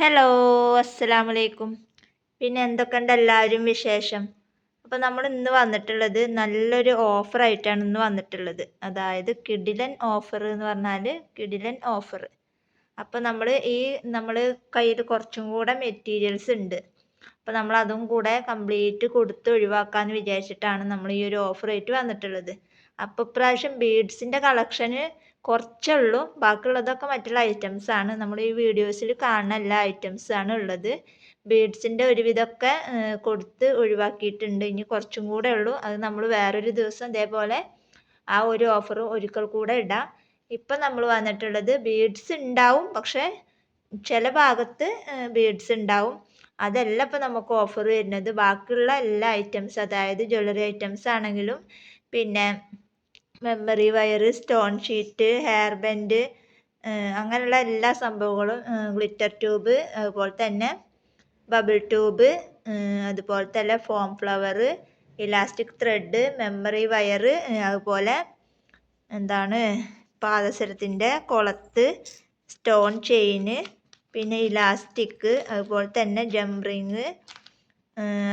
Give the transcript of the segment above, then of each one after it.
Hello അസ്സലാമലൈക്കും. പിന്നെ എന്തൊക്കെയുണ്ട് എല്ലാവരും വിശേഷം? അപ്പോൾ നമ്മൾ ഇന്ന് വന്നിട്ടുള്ളത് നല്ലൊരു ഓഫറായിട്ടാണ് ഇന്ന് വന്നിട്ടുള്ളത്. അതായത് കിഡിലൻ ഓഫർ എന്ന് പറഞ്ഞാൽ കിഡിലൻ ഓഫർ അപ്പോൾ നമ്മൾ ഈ നമ്മൾ കയ്യിൽ കുറച്ചും കൂടെ മെറ്റീരിയൽസ് ഉണ്ട്. അപ്പോൾ നമ്മൾ അതും കൂടെ കംപ്ലീറ്റ് കൊടുത്ത് ഒഴിവാക്കാമെന്ന് വിചാരിച്ചിട്ടാണ് നമ്മൾ ഈ ഒരു ഓഫറായിട്ട് വന്നിട്ടുള്ളത്. അപ്പോൾ ഇപ്രാവശ്യം ബീഡ്സിന്റെ കളക്ഷന് കുറച്ചേ ഉള്ളൂ ബാക്കിയുള്ളതൊക്കെ മറ്റുള്ള ഐറ്റംസ് ആണ്. നമ്മൾ ഈ വീഡിയോസിൽ കാണുന്ന എല്ലാ ഐറ്റംസ് ആണ് ഉള്ളത്. ബീഡ്സിന്റെ ഒരുവിധമൊക്കെ കൊടുത്ത് ഒഴിവാക്കിയിട്ടുണ്ട്. ഇനി കുറച്ചും കൂടെ ഉള്ളൂ. അത് നമ്മൾ വേറൊരു ദിവസം ഇതേപോലെ ആ ഒരു ഓഫർ ഒരിക്കൽ കൂടെ ഇടാം. ഇപ്പം നമ്മൾ വന്നിട്ടുള്ളത് ബീഡ്സ് ഉണ്ടാവും പക്ഷേ ചില ഭാഗത്ത് ബീഡ്സ് ഉണ്ടാവും അതല്ല ഇപ്പം നമുക്ക് ഓഫർ വരുന്നത്. ബാക്കിയുള്ള എല്ലാ ഐറ്റംസ് അതായത് ജ്വല്ലറി ഐറ്റംസ് ആണെങ്കിലും പിന്നെ മെമ്മറി വയറ് സ്റ്റോൺ ഷീറ്റ് ഹെയർ ബാൻഡ് അങ്ങനെയുള്ള എല്ലാ സംഭവങ്ങളും ഗ്ലിറ്റർ ട്യൂബ് അതുപോലെ തന്നെ ബബിൾ ട്യൂബ് അതുപോലെ തന്നെ foam flower elastic thread memory wire അതുപോലെ എന്താണ് പാദസരത്തിന്റെ കുളത്ത് സ്റ്റോൺ ചെയിന് പിന്നെ ഇലാസ്റ്റിക് അതുപോലെ തന്നെ ജംറിങ്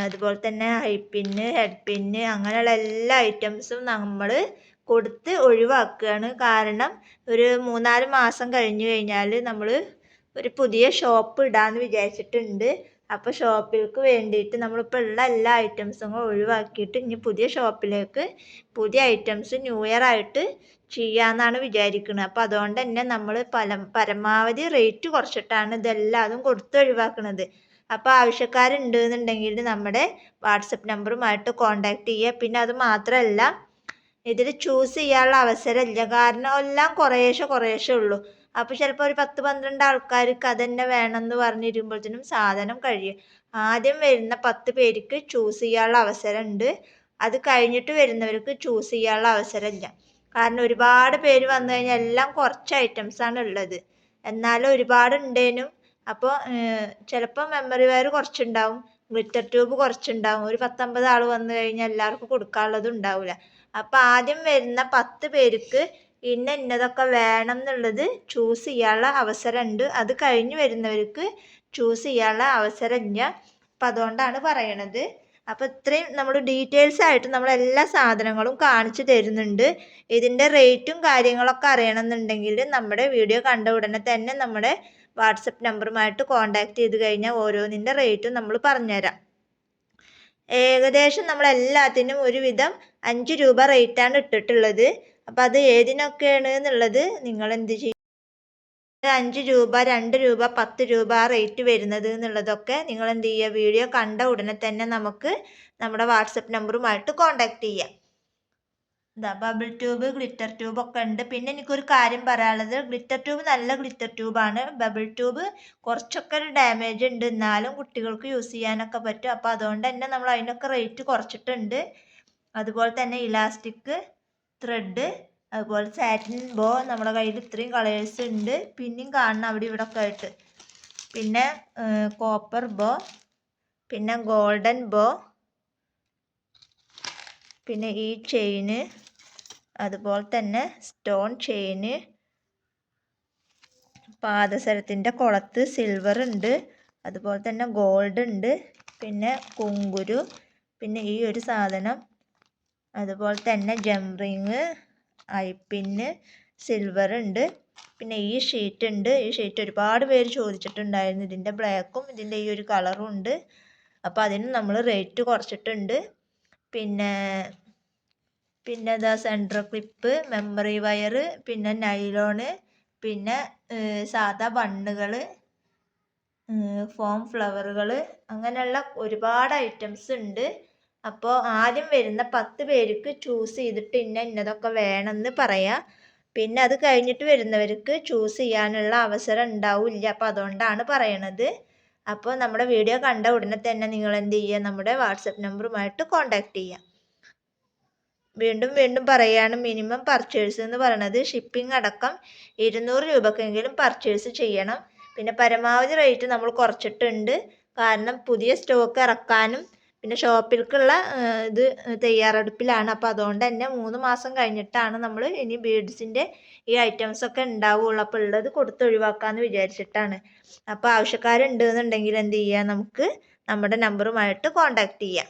അതുപോലെ തന്നെ ഹൈ ഹെഡ് പിന്ന് അങ്ങനെയുള്ള എല്ലാ ഐറ്റംസും നമ്മൾ കൊടുത്ത് ഒഴിവാക്കുകയാണ്. കാരണം ഒരു മൂന്നാൽ മാസം കഴിഞ്ഞു കഴിഞ്ഞാൽ നമ്മൾ ഒരു പുതിയ ഷോപ്പ് ഇടാമെന്ന് വിചാരിച്ചിട്ടുണ്ട്. അപ്പോൾ ഷോപ്പിലേക്ക് വേണ്ടിയിട്ട് നമ്മളിപ്പോൾ ഉള്ള എല്ലാ ഐറ്റംസും ഒഴിവാക്കിയിട്ട് ഇനി പുതിയ ഷോപ്പിലേക്ക് പുതിയ ഐറ്റംസ് ന്യൂ ഇയർ ആയിട്ട് ചെയ്യാമെന്നാണ് വിചാരിക്കുന്നത് അപ്പോൾ അതുകൊണ്ട് തന്നെ നമ്മൾ പല പരമാവധി റേറ്റ് കുറച്ചിട്ടാണ് ഇതെല്ലാതും കൊടുത്ത് ഒഴിവാക്കുന്നത് അപ്പോൾ ആവശ്യക്കാരുണ്ട് എന്നുണ്ടെങ്കിൽ നമ്മുടെ വാട്സപ്പ് നമ്പറുമായിട്ട് കോൺടാക്റ്റ് ചെയ്യുക. പിന്നെ അത് മാത്രമല്ല ഇതിൽ ചൂസ് ചെയ്യാനുള്ള അവസരമില്ല. കാരണം എല്ലാം കുറേശ്ശെ കുറേശ്ശെ ഉള്ളൂ. അപ്പോൾ ചിലപ്പോൾ ഒരു പത്ത് പന്ത്രണ്ട് ആൾക്കാർക്ക് അതന്നെ വേണമെന്ന് പറഞ്ഞിരുമ്പോഴത്തേനും സാധനം കഴിയും. ആദ്യം വരുന്ന പത്ത് പേർക്ക് ചൂസ് ചെയ്യാനുള്ള അവസരമുണ്ട്. അത് കഴിഞ്ഞിട്ട് വരുന്നവർക്ക് ചൂസ് ചെയ്യാനുള്ള അവസരമില്ല. കാരണം ഒരുപാട് പേര് വന്നു കഴിഞ്ഞാൽ എല്ലാം കുറച്ച് ഐറ്റംസ് ആണ് ഉള്ളത്. എന്നാലും ഒരുപാട് ഉണ്ടേനും. അപ്പോൾ ചിലപ്പോൾ മെമ്മറി വയർ കുറച്ചുണ്ടാവും. ഗ്ലിറ്റർ ട്യൂബ് കുറച്ചുണ്ടാവും. ഒരു പത്തൊമ്പത് ആൾ വന്നു കഴിഞ്ഞാൽ എല്ലാവർക്കും കൊടുക്കാനുള്ളത് ഉണ്ടാവില്ല അപ്പോൾ ആദ്യം വരുന്ന പത്ത് പേർക്ക് ഇന്ന ഇന്നതൊക്കെ വേണം എന്നുള്ളത് ചൂസ് ചെയ്യാനുള്ള അവസരമുണ്ട്. അത് കഴിഞ്ഞ് വരുന്നവർക്ക് ചൂസ് ചെയ്യാനുള്ള അവസരമില്ല. അപ്പം അതുകൊണ്ടാണ് പറയണത്. അപ്പോൾ ഇത്രയും നമ്മൾ ഡീറ്റെയിൽസ് ആയിട്ട് നമ്മൾ എല്ലാ സാധനങ്ങളും കാണിച്ചു തരുന്നുണ്ട്. ഇതിന്റെ റേറ്റും കാര്യങ്ങളൊക്കെ അറിയണമെന്നുണ്ടെങ്കിൽ നമ്മുടെ വീഡിയോ കണ്ട ഉടനെ തന്നെ നമ്മുടെ വാട്സപ്പ് നമ്പറുമായിട്ട് കോൺടാക്റ്റ് ചെയ്ത് കഴിഞ്ഞാൽ ഓരോന്നിന്റെ റേറ്റും നമ്മൾ പറഞ്ഞുതരാം. ഏകദേശം നമ്മൾ എല്ലാത്തിനും ഒരുവിധം അഞ്ച് രൂപ റേറ്റാണ് ഇട്ടിട്ടുള്ളത്. അപ്പം അത് ഏതിനൊക്കെയാണ് എന്നുള്ളത് നിങ്ങൾ എന്ത് ചെയ്യും അഞ്ച് രൂപ രണ്ട് രൂപ പത്ത് രൂപ ആ റേറ്റ് വരുന്നത് എന്നുള്ളതൊക്കെ നിങ്ങൾ എന്ത് ചെയ്യുക? വീഡിയോ കണ്ട ഉടനെ തന്നെ നമുക്ക് നമ്മുടെ വാട്സപ്പ് നമ്പറുമായിട്ട് കോൺടാക്റ്റ് ചെയ്യാം. ഇതാ ബബിൾ ട്യൂബ് ഗ്ലിറ്റർ ട്യൂബ് ഒക്കെ ഉണ്ട്. പിന്നെ എനിക്കൊരു കാര്യം പറയാനുള്ളത്. ഗ്ലിറ്റർ ട്യൂബ് നല്ല ഗ്ലിറ്റർ ട്യൂബാണ് ബബിൾ ട്യൂബ് കുറച്ചൊക്കെ ഒരു ഡാമേജ് ഉണ്ട്. എന്നാലും കുട്ടികൾക്ക് യൂസ് ചെയ്യാനൊക്കെ പറ്റും. അപ്പോൾ അതുകൊണ്ട് തന്നെ നമ്മൾ അതിനൊക്കെ റേറ്റ് കുറച്ചിട്ടുണ്ട്. അതുപോലെ തന്നെ ഇലാസ്റ്റിക് ത്രെഡ് അതുപോലെ സാറ്റിൻ ബോ നമ്മുടെ കയ്യിൽ ഇത്രയും കളേഴ്സ് ഉണ്ട്. പിന്നെയും കാണണം അവിടെ ഇവിടെ ഒക്കെ ആയിട്ട്. പിന്നെ കോപ്പർ ബോ പിന്നെ ഗോൾഡൻ ബോ പിന്നെ ഈ ചെയിന് അതുപോലെ തന്നെ സ്റ്റോൺ ചെയിന് പാദസരത്തിന്റെ കുളത്ത് സിൽവർ ഉണ്ട്. അതുപോലെ തന്നെ ഗോൾഡ് ഉണ്ട്. പിന്നെ കുങ്കുരു പിന്നെ ഈ ഒരു സാധനം. അതുപോലെ തന്നെ ജംറിങ് ഐപ്പിന്ന് സിൽവർ ഉണ്ട്. പിന്നെ ഈ ഷീറ്റ് ഉണ്ട്. ഈ ഷീറ്റ് ഒരുപാട് പേര് ചോദിച്ചിട്ടുണ്ടായിരുന്നു. ഇതിന്റെ ബ്ലാക്കും ഇതിന്റെ ഈ ഒരു കളറും ഉണ്ട്. അപ്പോൾ അതിന് നമ്മൾ റേറ്റ് കുറച്ചിട്ടുണ്ട്. പിന്നെ പിന്നെ ഇതാ സെന്റർ ക്ലിപ്പ് മെമ്മറി വയർ പിന്നെ നൈലോണ് പിന്നെ സാധാ ബണ്ണുകൾ ഫോം ഫ്ലവറുകൾ അങ്ങനെയുള്ള ഒരുപാട് ഐറ്റംസ് ഉണ്ട്. അപ്പോൾ ആദ്യം വരുന്ന പത്ത് പേർക്ക് ചൂസ് ചെയ്തിട്ട് ഇന്ന ഇന്നതൊക്കെ വേണമെന്ന് പറയാം. പിന്നെ അത് കഴിഞ്ഞിട്ട് വരുന്നവർക്ക് ചൂസ് ചെയ്യാനുള്ള അവസരം ഉണ്ടാവില്ല. അപ്പോൾ അതുകൊണ്ടാണ് പറയണത്. അപ്പോൾ നമ്മുടെ വീഡിയോ കണ്ട ഉടനെ തന്നെ നിങ്ങൾ എന്ത് ചെയ്യുക? നമ്മുടെ വാട്സപ്പ് നമ്പറുമായിട്ട് കോൺടാക്റ്റ് ചെയ്യുക. വീണ്ടും വീണ്ടും പറയുകയാണ് മിനിമം പർച്ചേഴ്സ് എന്ന് പറയുന്നത് ഷിപ്പിംഗ് അടക്കം ഇരുന്നൂറ് രൂപക്കെങ്കിലും പർച്ചേസ് ചെയ്യണം. പിന്നെ പരമാവധി റേറ്റ് നമ്മൾ കുറച്ചിട്ടുണ്ട്. കാരണം പുതിയ സ്റ്റോക്ക് ഇറക്കാനും പിന്നെ ഷോപ്പിലേക്കുള്ള ഇത് തയ്യാറെടുപ്പിലാണ്. അപ്പോൾ അതുകൊണ്ട് തന്നെ മൂന്ന് മാസം കഴിഞ്ഞിട്ടാണ് നമ്മൾ ഇനി ബീഡ്സിന്റെ ഈ ഐറ്റംസ് ഒക്കെ ഉണ്ടാവുള്ളൂ. അപ്പോൾ ഉള്ളത് കൊടുത്ത് ഒഴിവാക്കാമെന്ന് വിചാരിച്ചിട്ടാണ്. അപ്പോൾ ആവശ്യക്കാരുണ്ട് എന്നുണ്ടെങ്കിൽ എന്ത് ചെയ്യുക നമുക്ക് നമ്മുടെ നമ്പറുമായിട്ട് കോൺടാക്ട് ചെയ്യാം.